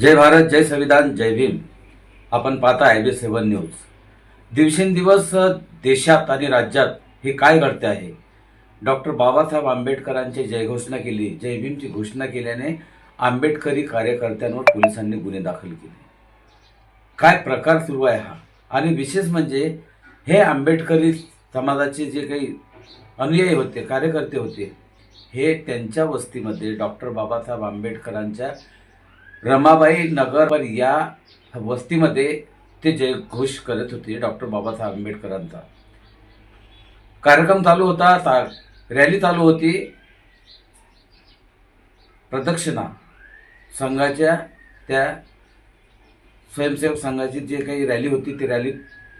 जय भारत जय संविधान जय भीम. आपण पाहता आय बी सेवन न्यूज. दिवसेंदिवस देशात आणि राज्यात हे काय घडते आहे? डॉक्टर बाबासाहेब आंबेडकरांची जयघोषणा केली जय भीमची घोषणा केल्याने आंबेडकरी कार्यकर्त्यांवर पोलिसांनी गुन्हे दाखल केले. काय प्रकार सुरू आहे हा? आणि विशेष म्हणजे हे आंबेडकरी समाजाचे जे काही अनुयायी होते कार्यकर्ते होते हे त्यांच्या वस्तीमध्ये डॉक्टर बाबासाहेब आंबेडकरांच्या रमाबाई नगरवर या वस्तीमध्ये ते जयघोष करत होते डॉक्टर बाबासाहेब आंबेडकरांचा. कार्यक्रम चालू होता ता- रॅली चालू होती. प्रदक्षिणा संघाच्या त्या स्वयंसेवक संघाची जे काही रॅली होती ती रॅली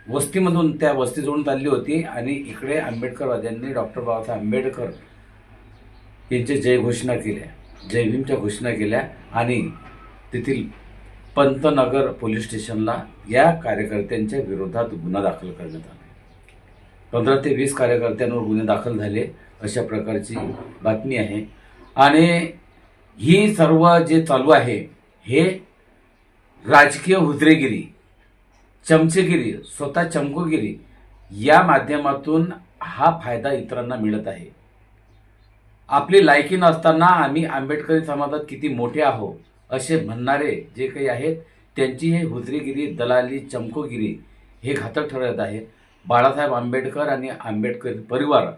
वस्तीमधून त्या वस्तीजवळून चालली होती आणि इकडे आंबेडकरवाद्यांनी डॉक्टर बाबासाहेब आंबेडकर यांचे जय घोषणा केल्या जय भीमच्या घोषणा केल्या आणि तेथील पंतनगर पोलीस स्टेशनला या कार्यकर्त्यांच्या विरोधात गुन्हा दाखल करण्यात आला. पंधरा ते वीस कार्यकर्त्यांवर गुन्हे दाखल झाले अशा प्रकारची बातमी आहे. आणि ही सर्व जे चालू आहे हे राजकीय हुजरेगिरी चमचेगिरी स्वतः चमकोगिरी या माध्यमातून हा फायदा इतरांना मिळत आहे. आपली लायकी नसताना आम्ही आंबेडकरी समाजात किती मोठे आहो असे म्हणणारे जे काही आहेत त्यांची हे हुजरीगिरी दलाली चमकोगिरी हे घातक ठरत आहे. बाळासाहेब आंबेडकर आणि आंबेडकर परिवार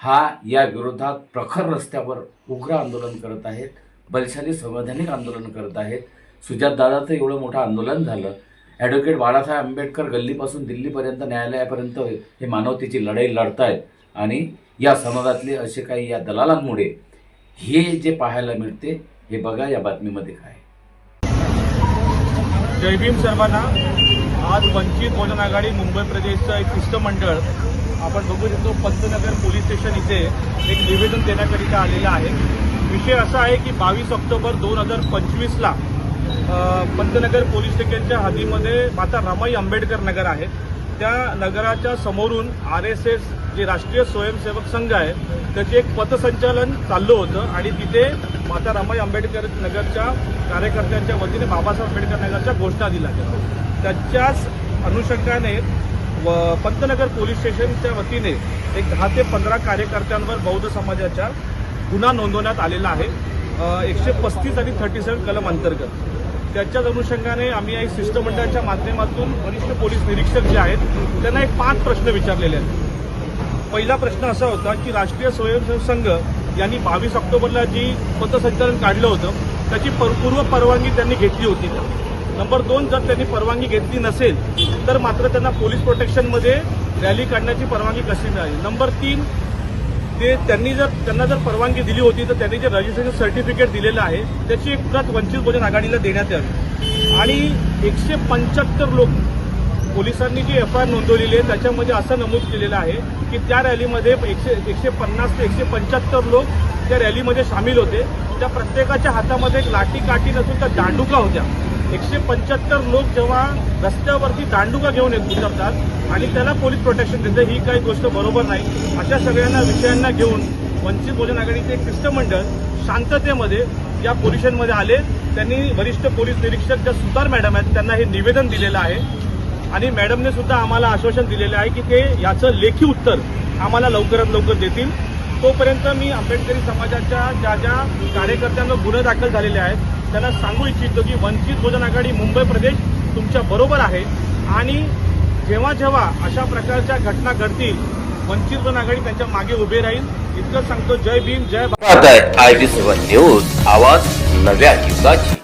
हा या विरोधात प्रखर रस्त्यावर उग्र आंदोलन करत आहेत बलशाली संवैधानिक आंदोलन करत आहेत. सुजातदादाचं एवढं मोठं आंदोलन झालं. ॲडव्होकेट बाळासाहेब आंबेडकर गल्लीपासून दिल्लीपर्यंत न्यायालयापर्यंत हे मानवतेची लढाई लढतायत. आणि या समाजातले असे काही या दलालांमुळे हे जे पाहायला मिळते हे बघा या बातमीमध्ये काय जय भीम सर्वांना. आज वंचित बहुजन आघाडी मुंबई प्रदेशचं एक शिष्टमंडळ आपण बघू शकतो पंतनगर पोलीस स्टेशन इथे एक निवेदन देण्याकरिता आलेलं आहे. विषय असा आहे की बावीस ऑक्टोबर दोन हजार पंचवीसला पंतनगर पोलीस स्टेशनच्या हद्दीमध्ये माता रमाई आंबेडकर नगर आहे. त्या नगराच्या समोरून आर एस एस जे राष्ट्रीय स्वयंसेवक संघ आहे त्याचे एक पथसंचालन चाललं होतं आणि तिथे माता रमाई आंबेडकर नगरच्या कार्यकर्त्यांच्या वतीने बाबासाहेब आंबेडकर नगरच्या घोषणा दिल्या गेल्या. त्याच्याच अनुषंगाने व पंतनगर पोलीस स्टेशनच्या वतीने एक दहा ते पंधरा कार्यकर्त्यांवर बौद्ध समाजाच्या गुन्हा नोंदवण्यात आलेला आहे. एकशे पस्तीस आणि थर्टी सेवन कलम अंतर्गत. त्याच्याच अनुषंगाने आम्ही या शिष्टमंडळाच्या माध्यमातून वरिष्ठ पोलीस निरीक्षक जे आहेत त्यांना एक पाच प्रश्न विचारलेले आहेत. पहिला प्रश्न असा होता की राष्ट्रीय स्वयंसेवक संघ यांनी बावीस ऑक्टोबरला जी पथसंचलन काढलं होतं त्याची पर- पूर्व परवानगी त्यांनी घेतली होती. नंबर दोन जर त्यांनी परवानगी घेतली नसेल तर मात्र त्यांना पोलीस प्रोटेक्शनमध्ये रॅली काढण्याची परवानगी कशी मिळाली? नंबर तीन ते त्यांनी जर त्यांना जर परवानगी दिली होती तर त्यांनी जे रजिस्ट्रेशन सर्टिफिकेट दिलेलं आहे त्याची एक प्रत वंचित बहुजन आघाडीला देण्यात यावी. आणि एकशे पंच्याहत्तर लोक पोलिसांनी जी एफ आय आर नोंदवलेली आहे त्याच्यामध्ये असं नमूद केलेलं आहे की त्या रॅलीमध्ये एकशे एकशे पन्नास ते एकशे पंच्याहत्तर लोक त्या रॅलीमध्ये सामील होते. त्या प्रत्येकाच्या हातामध्ये एक लाठी काठी नसून त्या दांडुका होत्या. एकशे पंच्याहत्तर लोक जेव्हा रस्त्यावरती दांडुका घेऊन येत उतरतात आणि त्याला पोलीस प्रोटेक्शन देतं ही काही गोष्ट बरोबर नाही. अशा सगळ्यांना विषयांना घेऊन वंचित बहुजन आघाडीचे एक शिष्टमंडळ शांततेमध्ये या पोलिसांमध्ये आले. त्यांनी वरिष्ठ पोलीस निरीक्षक ज्या सुतार मॅडम आहेत त्यांना हे निवेदन दिलेलं आहे. आणि मॅडमने सुद्धा आम्हाला आश्वासन दिलेलं आहे की ते याचं लेखी उत्तर आम्हाला लवकरात लवकर देतील. तोपर्यंत मी आंबेडकरी समाजाच्या ज्या ज्या कार्यकर्त्यांवर गुन्हे दाखल झालेले आहेत त्यांना सांगू इच्छितो की वंचित बहुजन आघाडी मुंबई प्रदेश तुमच्या बरोबर आहे आणि जेव्हा जेव्हा अशा प्रकारच्या घटना घडतील वंचित बहुजन आघाडी त्यांच्या मागे उभे राहील. इतकं सांगतो जय भीम जय Bharat. I B seven news आवाज नव्या युगाची.